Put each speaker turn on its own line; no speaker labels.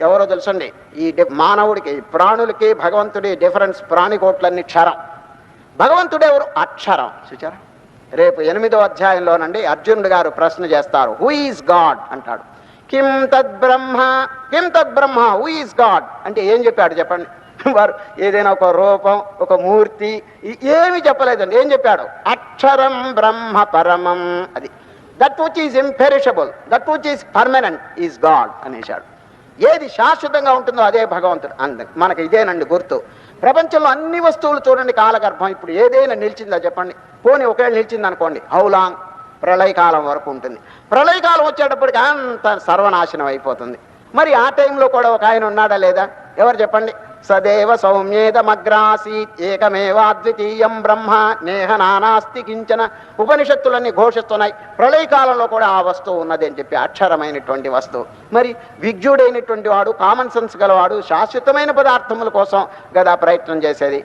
ఎవరో తెలుసండి? ఈ మానవుడికి ప్రాణులకి భగవంతుడి డిఫరెన్స్ ప్రాణికోట్లన్నీ క్షరం. భగవంతుడు ఎవరు? అక్షరం. చూచారా? రేపు ఎనిమిదో అధ్యాయంలోనండి అర్జునుడు గారు ప్రశ్న చేస్తారు. హూ ఈజ్ గాడ్ అంటాడు. కిం తద్ బ్రహ్మ? కిం తద్ బ్రహ్మ? హూ ఈజ్ గాడ్ అంటే ఏం చెప్పాడు చెప్పండి? వారు ఏదైనా ఒక రూపం ఒక మూర్తి ఏమి ఏమీ చెప్పలేదండి. ఏం చెప్పాడు? అక్షరం బ్రహ్మ పరమం. అది. That which is imperishable that which is permanent is God అనేశాడు. ఏది శాశ్వతంగా ఉంటుందో అదే భగవంతుడు అంద మనకి ఇదేనండి గుర్తు. ప్రపంచంలో అన్ని వస్తువులు చూడండి కాలగర్భం ఇప్పుడు ఏదైనా నిలిచిందా చెప్పండి. పోనీ ఒకవేళ నిలిచింది అనుకోండి హౌలాంగ్ ప్రళయకాలం వరకు ఉంటుంది. ప్రళయకాలం వచ్చేటప్పటికి అంత సర్వనాశనం అయిపోతుంది. మరి ఆ టైంలో కూడా ఒక ఆయన ఉన్నాడా లేదా? ఎవరు చెప్పండి? సదేవ సౌమ్యేదమగ్రాసీత్ ఏకమేవాద్వితీయం బ్రహ్మ నేహ నానాస్తి కించన ఉపనిషత్తులన్నీ ఘోషిస్తున్నాయి. ప్రళయకాలంలో కూడా ఆ వస్తువు ఉన్నది అని చెప్పి అక్షరమైనటువంటి వస్తువు. మరి విజ్ఞుడైనటువంటి వాడు కామన్ సెన్స్ గలవాడు శాశ్వతమైన పదార్థముల కోసం గదా ప్రయత్నం చేసేది.